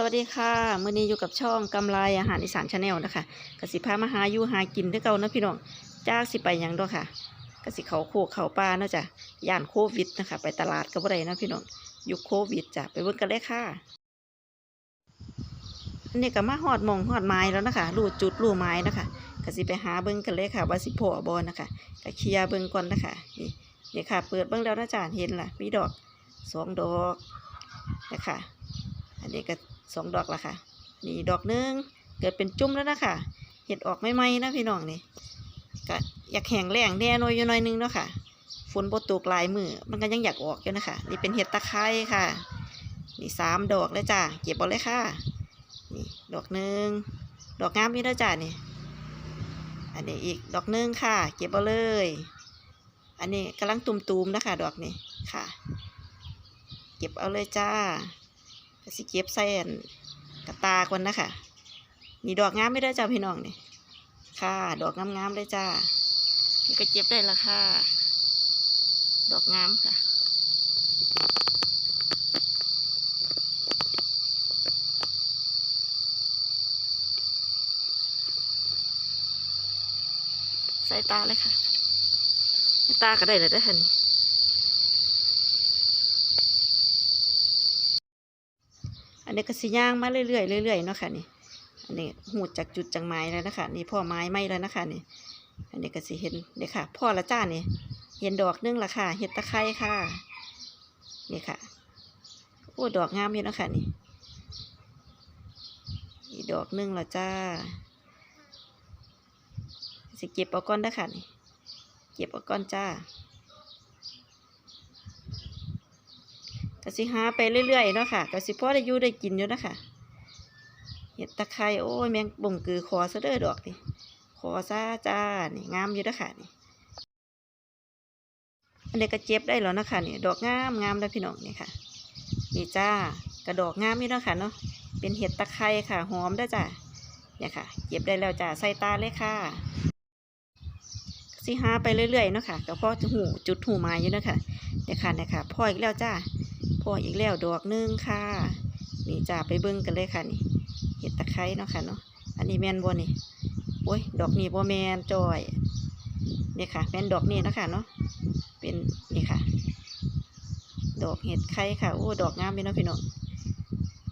สวัสดีค่ะมื้อนี้อยู่กับช่องกำไรอาหารอีสานชาแนลนะคะกสิพามาหาอยู่หากินด้วยเก่านะพี่น้องจ้าสิไปยังดอกค่ะกสิเขาโคกเขาปลาเนาะจ้ะย่านโควิดนะคะ ไปตลาดก็บ่ได้นะพี่น้องยุคโควิดจ้ะไปเบิ่งกันเลยค่ะอันนี้ก็มาหอดมองหอดไม้แล้วนะคะรูจุดรูไม้นะคะกสิไปหาเบิ่งกันเลยค่ะ ว่าสิโผล่บ่นะคะก็เคลียเบิ่งก่อนนะคะนี่นี่ค่ะ เปิดเบิ่งแล้วนะจ๊ะเห็นล่ะมีดอกสองดอกนะคะ อันนี้ก็สองดอกละค่ะ นี่ดอกหนึงเกิดเป็นจุ่มแล้วนะคะเห็ดออกไม่ไหมนะพี่น้องนี่ก็อยากแห้งแรงแน่นอยอยู่หน่อยนึงเนาะค่ะฝนโบตกหลายมือมันก็ยังอยากออกอยู่นะคะนี่เป็นเห็ดตะไคร้ค่ะ นี่สามดอกเลยจ้าเก็บเอาเลยค่ะนี่ดอกหนึ่งดอกงามนี่แล้วจ้านี่อันนี้อีกดอกหนึ่งค่ะ เก็บเอาเลย อันนี้กำลังตุ่มๆนะคะ ดอกนี้ค่ะ เก็บเอาเลยจ้า ก็สิเก็บใส่นกระตาก่อนนะคะมีดอกงามไม่ได้จ้าพี่น้องนี่ค่ะ ดอกงามๆเลยจ้านี่ก็เก็บได้ละค่ะ ดอกงามค่ะใส่ตาเลยค่ะ ตาก็ได้เลยได้อค่ะนี่ นนี้ก็สิย่างมาเรื่อยๆเรื่อยๆเนาะค่ะนี่อันนี้หูดจากจุดจังไม้แล้วนะคะนี่พ่อไม้ไหมแล้วนะคะนี่อันนี้ก็สิเห็นเดี๋ยค่ะ พ่อละจ้านี่เห็นดอกหนึงละค่ะเห็ดตะไคร้ค่ะนี่ค่ะโอ้ดอกงามอยู่นะค่ะนี่อีดอกหนึงละจ้า สิเก็บเอาก้อนได้อค่ะนี่เก็บเอาก้อนจ้า ก็สิหาไปเรื่อยๆเนาะค่ะก็สิพอได้อยู่ได้กินอยู่นะคะเห็ดตะไคร้โอ้ยแมงบ่งกือคอซะเด้อดอกนี่คอซาจ้านี่งามอยู่เด้อค่ะนี่อันนี้ก็เจ็บได้แล้วนะคะนี่ดอกงามงามแล้วพี่น้องนี่ค่ะนี่จ้ากระดอกงามนี่เนาะค่ะเนาะเป็นเห็ดตะไคร้ค่ะหอมได้จ้าเนี่ยค่ะเก็บได้แล้วจ้าใส่ตาเลยค่ะสิหาไปเรื่อยๆเนาะค่ะก็พอจะหูจุดหูไม้อยู่เนาะค่ะเนี่ยค่ะเนี่ยค่ะพ่ออีกแล้วจ้า พออีกแล้วดอกหนึงค่ะ นี่จ้าไปเบิ่งกันเลยค่ะนี่ เห็ดตะไคร้เนาะค่ะเนาะ อันนี้แมนบ่นี่โอ้ย ดอกนี้บ่แมนจอยนี่ค่ะ แมนดอกนี้เนาะค่ะเนาะ เป็นนี่ค่ะ ดอกเห็ดไข่ค่ะ โอ้ ดอกงามเลยเนาะพี่น้อง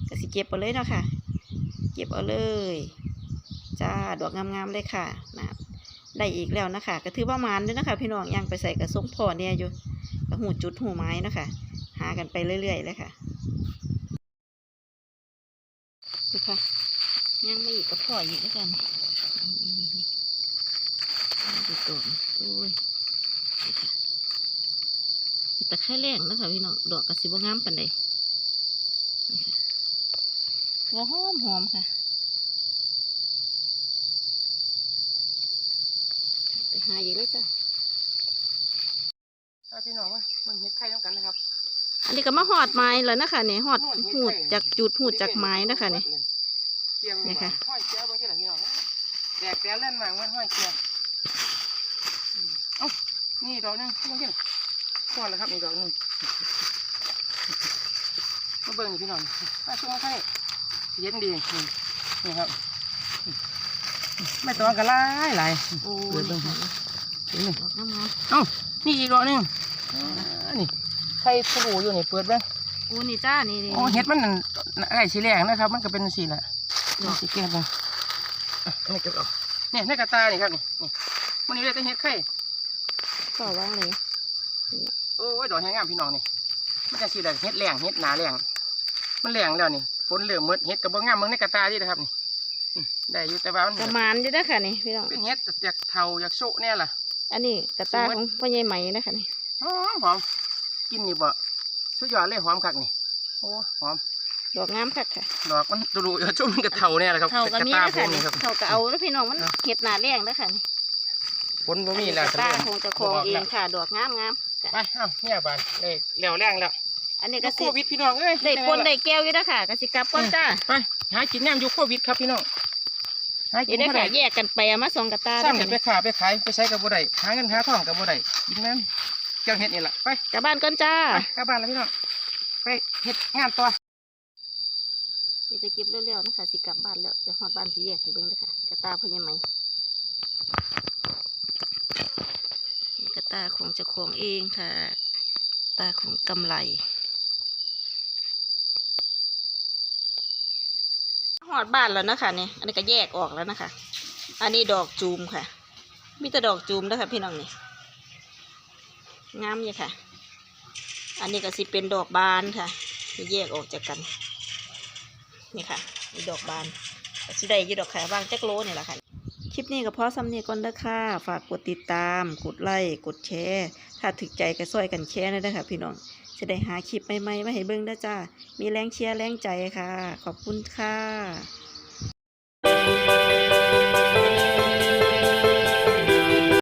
ก็สิเก็บเอาเลยเนาะค่ะ เก็บเอาเลย จ้า ดอกงามๆเลยค่ะนะได้อีกแล้วนะคะก็ถือว่ามานด้วยนะคะ พี่น้องย่างไปใส่กระสงพ่อเนี่ยอยู่กระหูจุดหูไม้นะคะ หากันไปเรื่อยๆเลยค่ะดูค่ะยังไม่อีกก็พ่ออีกแล้วกันดูตัวโอ้ยนี่ค่ะแต่แค่แรงนะคะพี่น้องดอกกระสิบงามปันใดนี่ค่ะตัวหอมหอมค่ะไปหาอีกเลยจ้ะถ้าพี่น้องว่ามึงเห็ดไข่ต้องกันนะครับ อันนี้ก็มาหอดไม้แล้วนะคะเนี่ยหอดหูดจากจุดหูดจากไม้นะคะเนี่ยเกียร์เนี่นี่ยค่ะค่ะห้อยเกียร์บางทีหลังพี่น้องแดกแต่เล่นมามันห้อยเกียร์เอ้านี่ดอกหนึงบางทีก่อนแล้วครับนี่ดอกหนึงมาเบิ่งนี่พี่น้องมาช่วงไข่เย็นดีนี่นี่ครับไม่ต้องกันหลายหลายโอ้เปิดเบิ่งนี่ครัค่ะบเห็นไหมดอกงามเอ้านี่อีกดอกหนึงอ่านี่ ไข่ปูอยู่นี่เปิดเบ้งๆโอ้นี่จ้านี่นี่โอ้เห็ดมันนั่นไอ้สีแดงนะครับ มันก็เป็นสีแหละดอกสีเกล็ดเลยอะนี่เก็บเอาเนี่ยในกระตานี่ครับนี่นี่มันนี่เลยแต่เห็ดไข่ก็ว่างเลยโอ้ยดอกแห้งงามพี่น้องนี่มันจะสีแดงเห็ดแรงเห็ดหนาแรงมันแรงแล้วนี่ฝนเหลือมมืดเห็ดกระบอกงามเมืองในกระตาที่นะครับนี่อืมได้อยู่แต่ว่ามันประมาณอยู่นะคะนี่พี่น้องเป็นเห็ดจากเทาจากโซะเนี่ยล่ะ อันนี้กระตาของพ่อใหญ่ไหมนะคะนี่หอมหอม กินนี่บ่สุดยอดเลยหอมคักนี่ โอ้หอม ดอกงามคักค่ะดอกมันดูๆเออชุ่มมันกระเทาเนี่ยแหละครับเท่ากับกระมีตานะผคะมนี่นี่ครับ เท่ากับเอาแล้วพี่น้องมันเนาะ เห็ดหนาแรงนะคะนี่ฝนบ่มีแล้วกระตาคงจะคองเองค่ะดอกงามงามไปเอ้าเนี่ยบานเลยเหลวแรงแล้วอันนี้ก็ก็โคสิวิดพี่น้องเอ้ยได้ปนได้แก้วอยู่นะคะกสิกลับก่อนจ้าไปหากินแนมอยู่โควิดครับพี่น้องหาอกิยู่นได้บ่ค่ะได้แยกกันไปเอามาสองกระตาสร้างได้กันไปค่ะขาไปขายไปใช้กับบ่ได้หาเงินหาทองกับบ่ได้กินแม่น เจ้าเฮ็ดนี่ล่ะไปกลับบ้านก่อนจ้าไปกลับบ้านแล้วพี่น้องไปเฮ็ดงานตัวนนี่ก็เก็บเร็วๆนะคะสิกลับบ้านแล้วเดี๋ยวหอดบ้านสิแยกให้เบิ่งเด้อค่ะกระตาพ่อใหญ่ไหมนี่กระตาของเจ้าของเองค่ะ ตาของกำไรหอดบ้านแล้วนะคะเนี่ยอันนี้ก็แยกออกแล้วนะคะ อันนี้ดอกจูมค่ะ มีแต่ดอกจูมนะคะพี่น้องนี่ งามอยู่ค่ะ อันนี้ก็สิเป็นดอกบานค่ะที่แยกออกจากกัน นี่ค่ะมีดอกบานสิได้ยี่ดอกค่ะบางจักโลนี่แหละค่ะ คลิปนี้ก็เพาะสำเนียก่อนเด้อค่ะ ฝากกดติดตาม กดไลค์ กดแชร์ ถ้าถึกใจก็ช่วยกันแชร์หนะเด้ค่ะพี่น้องจะได้หาคลิปใหม่ๆมาให้เบิ่งเด้จ้า มีแรงเชียร์แรงใจค่ะ ขอบคุณค่ะ